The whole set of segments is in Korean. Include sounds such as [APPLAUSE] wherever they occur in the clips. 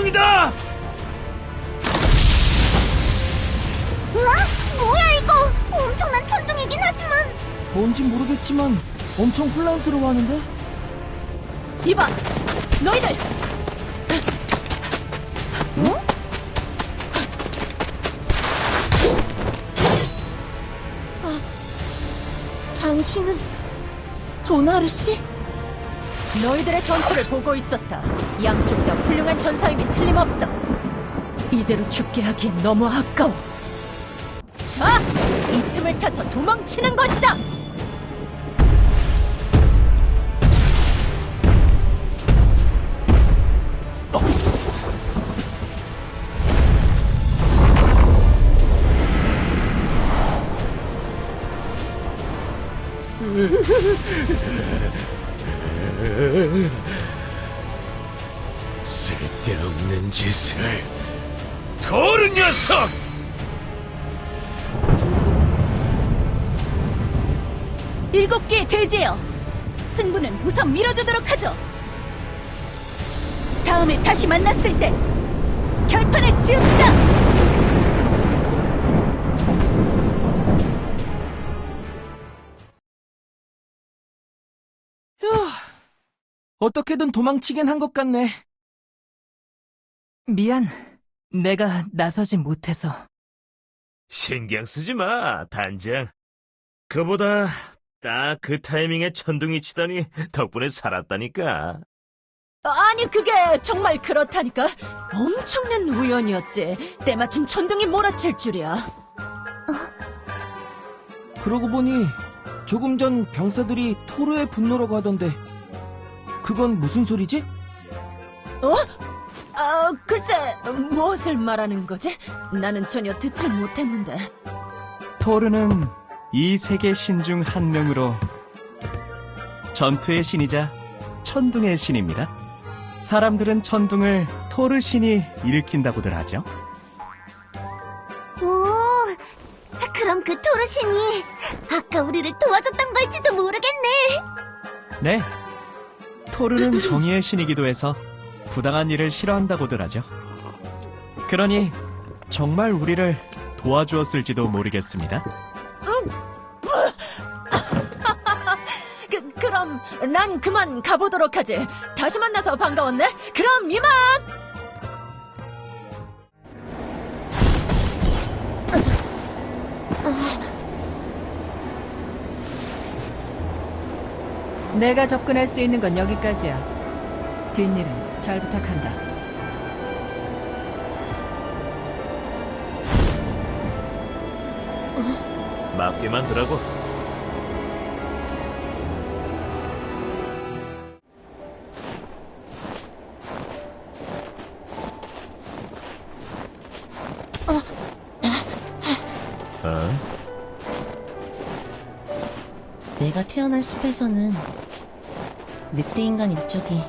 중이다! 우와! 뭐야 이거! 엄청난 천둥이긴 하지만 뭔진 모르겠지만 엄청 혼란스러워하는데? 이봐! 너희들! 아, 당신은 도나루 씨? 너희들의 전투를 보고 있었다. 양쪽 다 훌륭한 전사임이 틀림없어. 이대로 죽게 하기엔 너무 아까워. 자, 이 틈을 타서 도망치는 것이다. [LAUGHS] 쓸데없는 짓을. 도르 녀석! 일곱 개의 대지여 승부는 우선 미뤄두도록 하죠. 다음에 다시 만났을 때 결판을 지읍시다 어떻게든 도망치긴 한 것 같네. 미안. 내가 나서지 못해서. 신경 쓰지 마, 단장. 그보다 딱 그 타이밍에 천둥이 치더니 덕분에 살았다니까. 아니 그게 정말 그렇다니까 엄청난 우연이었지 때마침 천둥이 몰아칠 줄이야 그러고 보니 조금 전 병사들이 토르의 분노라고 하던데 그건 무슨 소리지? 어? 아 글쎄 무엇을 말하는 거지? 나는 전혀 듣질 못했는데 토르는 이 세계 신 중 한 명으로 전투의 신이자 천둥의 신입니다. 사람들은 천둥을 토르 신이 일으킨다고들 하죠. 오, 그럼 그 토르 신이 아까 우리를 도와줬던 걸지도 모르겠네. 네. 토르는 정의의 신이기도 해서 부당한 일을 싫어한다고들 하죠. 그러니 정말 우리를 도와주었을지도 모르겠습니다. 그, 그럼 난 그만 가보도록 하지 다시 만나서 반가웠네 그럼 이만 내가 접근할 수 있는 건 여기까지야 뒷일은 잘 부탁한다 맞게만 두라고. 어? 내가 태어난 숲에서는 늑대 인간 일족이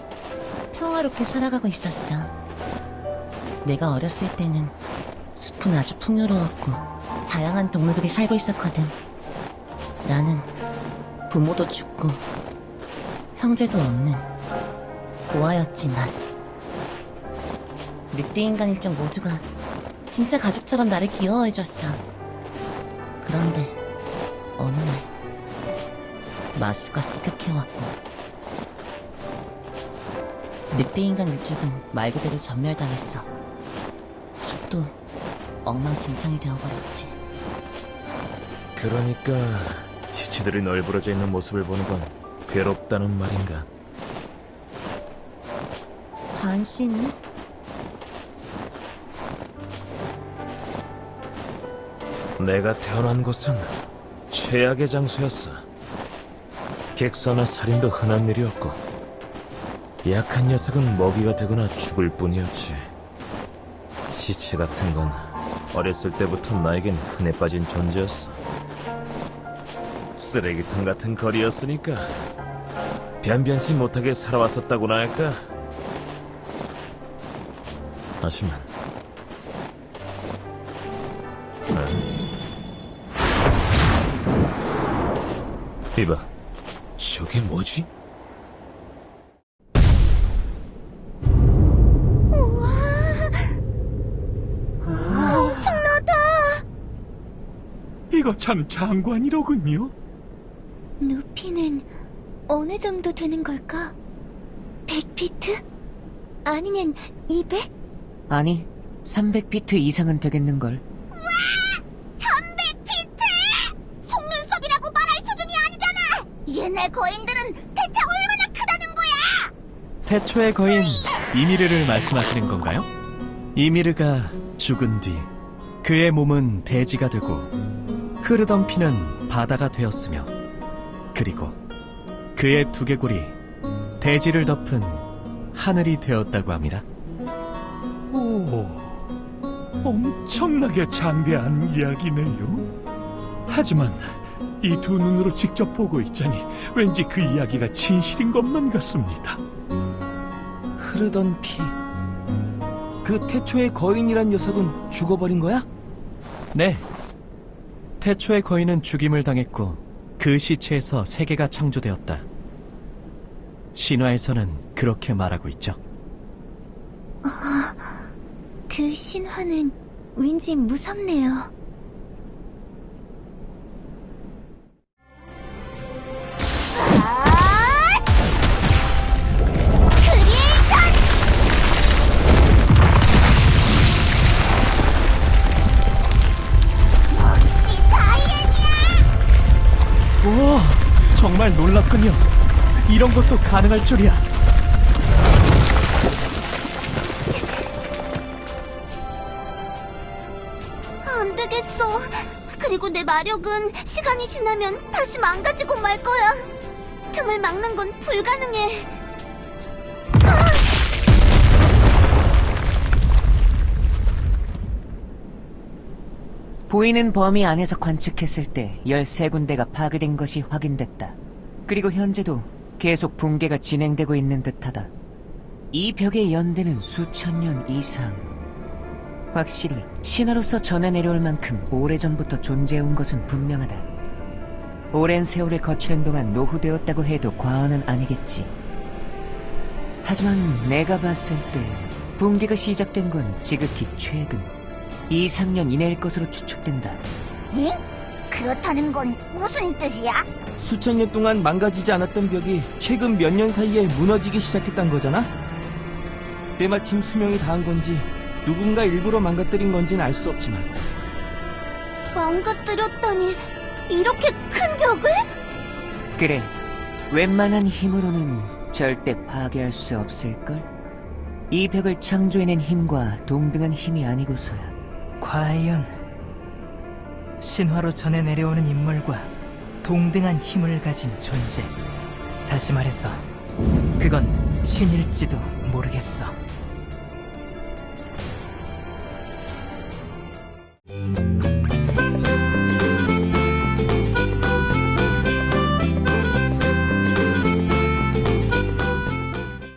평화롭게 살아가고 있었어. 내가 어렸을 때는 숲은 아주 풍요로웠고 다양한 동물들이 살고 있었거든. 나는 부모도 죽고 형제도 없는 고아였지만 늑대 인간 일족 모두가 진짜 가족처럼 나를 귀여워해줬어. 그런데 어느 날 마수가 습격해왔고 늑대인간 일족은 말 그대로 전멸당했어 숲도 엉망진창이 되어버렸지 그러니까 시체들이 널브러져 있는 모습을 보는 건 괴롭다는 말인가? 반 씨는? 내가 태어난 곳은 최악의 장소였어. 객사나 살인도 흔한 일이었고, 약한 녀석은 먹이가 되거나 죽을 뿐이었지. 시체 같은 건 어렸을 때부터 나에겐 흔해 빠진 존재였어. 쓰레기통 같은 거리였으니까 변변치 못하게 살아왔었다고나 할까? 하지만 응? 이봐, 저게 뭐지? 엄청나다 이거 참 장관이로군요. 어느 정도 되는 걸까? 100피트? 아니면 200? 아니, 300피트 이상은 되겠는걸. 옛날 거인들은 대체 얼마나 크다는 거야! 태초의 거인 이미르를 말씀하시는 건가요? 이미르가 죽은 뒤 그의 몸은 대지가 되고 흐르던 피는 바다가 되었으며 그리고 그의 두개골이 대지를 덮은 하늘이 되었다고 합니다. 오, 엄청나게 장대한 이야기네요. 하지만 이 두 눈으로 직접 보고 있자니 왠지 그 이야기가 진실인 것만 같습니다. 흐르던 피. 그 태초의 거인이란 녀석은 죽어버린 거야? 네. 태초의 거인은 죽임을 당했고 그 시체에서 세계가 창조되었다. 신화에서는 그렇게 말하고 있죠. 그 신화는 왠지 무섭네요. 정말 놀랍군요. 이런 것도 가능할 줄이야. 안 되겠어. 그리고 내 마력은 시간이 지나면 다시 망가지고 말 거야. 틈을 막는 건 불가능해. 보이는 범위 안에서 관측했을 때 13군데가 파괴된 것이 확인됐다. 그리고 현재도 계속 붕괴가 진행되고 있는 듯하다. 이 벽의 연대는 수천 년 이상. 확실히 신화로서 전해 내려올 만큼 오래전부터 존재해온 것은 분명하다. 오랜 세월을 거치는 동안 노후되었다고 해도 과언은 아니겠지. 하지만 내가 봤을 때 붕괴가 시작된 건 지극히 최근 2, 3년 이내일 것으로 추측된다. 응? 그렇다는 건 무슨 뜻이야? 수천 년 동안 망가지지 않았던 벽이 최근 몇 년 사이에 무너지기 시작했단 거잖아? 때마침 수명이 다한 건지 누군가 일부러 망가뜨린 건지는 알 수 없지만 망가뜨렸다니 이렇게 큰 벽을? 그래, 웬만한 힘으로는 절대 파괴할 수 없을걸? 이 벽을 창조해낸 힘과 동등한 힘이 아니고서야. 과연 신화로 전해 내려오는 인물과 동등한 힘을 가진 존재. 다시 말해서 그건 신일지도 모르겠어.